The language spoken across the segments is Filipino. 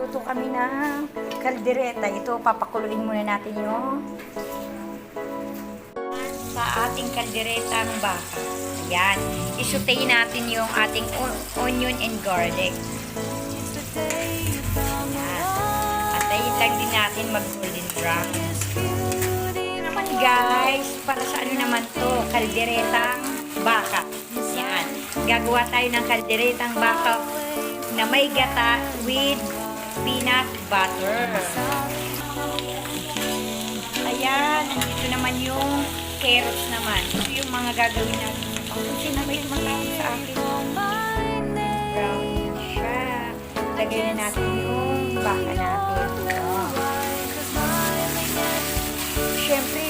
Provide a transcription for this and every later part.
magluluto kami ng kaldereta. Ito, papakuluin muna natin yung sa ating kalderetang baka. Ayan. Isutay natin yung ating onion and garlic. Ayan. Antayin lang din natin mag-golden brown. naman guys, para sa ano naman to, kalderetang baka. Yan. Gagawa tayo ng kalderetang baka na may gata with peanut butter. Ayan, nandito naman yung carrots naman. Ito yung mga gagawin natin. Kasi na may tumatawag sa akin. Brown na siya. Lagay na natin yung baka natin. Oh. Siyempre,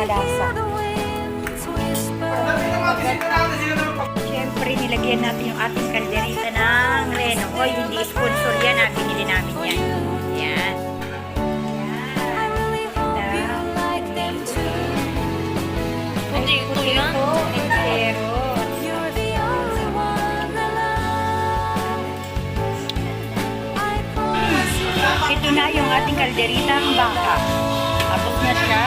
malasa. Siyempre, nilagyan natin yung ating kaldereta ng Reno. Oy, hindi sponsor yan. ah. Binili namin yan. Yan. I really hope you like them too. Ay, puti ito. Entero. Na yung ating kalderitang baka. Tapos na siya.